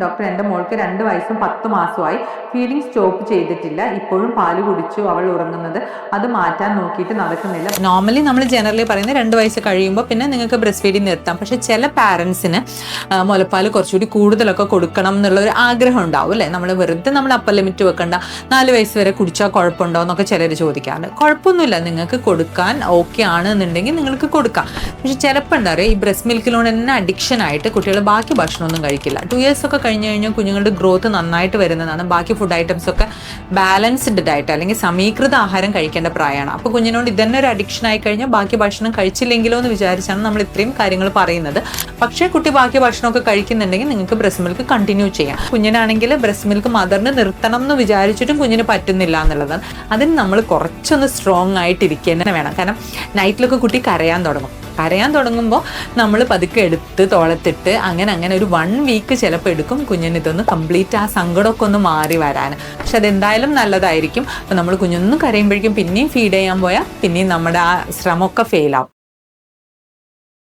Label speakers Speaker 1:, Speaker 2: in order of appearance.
Speaker 1: Doctor എന്റെ മോൾക്ക് രണ്ട് വയസ്സും പത്ത് മാസമായി ഫീലിംഗ് സ്റ്റോപ്പ് ചെയ്തിട്ടില്ല. ഇപ്പോഴും പാൽ കുടിച്ചു അവൾ ഉറങ്ങുന്നത്. അത് മാറ്റാൻ നോക്കിയിട്ട് നടക്കുന്നില്ല. നോർമലി നമ്മൾ ജനറലി പറയുന്നത് രണ്ട് വയസ്സ് കഴിയുമ്പോൾ പിന്നെ നിങ്ങൾക്ക് ബ്രസ്റ്റ് ഫീഡിങ് നിർത്താം. പക്ഷേ ചില പാരൻസിന് മുലപ്പാൽ കുറച്ചുകൂടി കൂടുതലൊക്കെ കൊടുക്കണം എന്നുള്ള ഒരു ആഗ്രഹം ഉണ്ടാവും അല്ലേ? നമ്മൾ വെറുതെ നമ്മൾ അപ്പർ ലിമിറ്റ് വെക്കണ്ട. നാല് വയസ്സ് വരെ കുടിച്ചാൽ കുഴപ്പമുണ്ടോ എന്നൊക്കെ ചിലർ ചോദിക്കാറുണ്ട്. കുഴപ്പമൊന്നുമില്ല. നിങ്ങൾക്ക് കൊടുക്കാൻ ഓക്കെ ആണ് എന്നുണ്ടെങ്കിൽ നിങ്ങൾക്ക് കൊടുക്കാം. പക്ഷെ ചിലപ്പോൾ എന്താ പറയുക ഈ ബ്രസ്റ്റ് മിൽക്കിലോട് തന്നെ അഡിക്ഷൻ ആയിട്ട് കുട്ടികൾ ബാക്കി ഭക്ഷണമൊന്നും കഴിക്കില്ല. ടു ഇയേഴ്സ് ഒക്കെ കഴിഞ്ഞ് കഴിഞ്ഞാൽ കുഞ്ഞുങ്ങളുടെ ഗ്രോത്ത് നന്നായിട്ട് വരുന്നതാണ്. ബാക്കി ഫുഡ് ഐറ്റംസ് ഒക്കെ ബാലൻസ്ഡ് ഡയറ്റ് അല്ലെങ്കിൽ സമീകൃത ആഹാരം കഴിക്കേണ്ട പ്രായമാണ്. അപ്പോൾ കുഞ്ഞിനോട് ഇതന്നെ ഒരു അഡിക്ഷൻ ആയി കഴിഞ്ഞാൽ ബാക്കി ഭക്ഷണം കഴിച്ചില്ലെങ്കിലോ എന്ന് വിചാരിച്ചാണ് നമ്മൾ ഇത്രയും കാര്യങ്ങൾ പറയുന്നത്. പക്ഷേ കുട്ടി ബാക്കി ഭക്ഷണമൊക്കെ കഴിക്കുന്നുണ്ടെങ്കിൽ നിങ്ങൾക്ക് ബ്രസ്റ്റ് മിൽക്ക് കണ്ടിന്യൂ ചെയ്യാം. കുഞ്ഞിനാണെങ്കിൽ ബ്രസ്റ്റ് മിൽക്ക് മദറിന് നിർത്തണം എന്ന് വിചാരിച്ചിട്ടും കുഞ്ഞിന് പറ്റുന്നില്ല എന്നുള്ളതാണ് അതിന് നമ്മൾ കുറച്ചൊന്ന് സ്ട്രോങ് ആയിട്ടിരിക്കുക തന്നെ വേണം. കാരണം നൈറ്റിലൊക്കെ കുട്ടി കരയാൻ തുടങ്ങും. കരയാൻ തുടങ്ങുമ്പോൾ നമ്മൾ പതുക്കെ എടുത്ത് തോളത്തിട്ട് അങ്ങനെ അങ്ങനെ ഒരു വൺ വീക്ക് ചിലപ്പോൾ എടുക്കും കുഞ്ഞിന് ഇതൊന്ന് കംപ്ലീറ്റ് ആ സങ്കടമൊക്കെ ഒന്ന് മാറി വരാൻ. പക്ഷെ അതെന്തായാലും നല്ലതായിരിക്കും. അപ്പോൾ നമ്മൾ കുഞ്ഞൊന്നും കരയുമ്പോഴേക്കും പിന്നെയും ഫീഡ് ചെയ്യാൻ പോയാൽ പിന്നെയും നമ്മുടെ ആ ശ്രമമൊക്കെ ഫെയിലാവും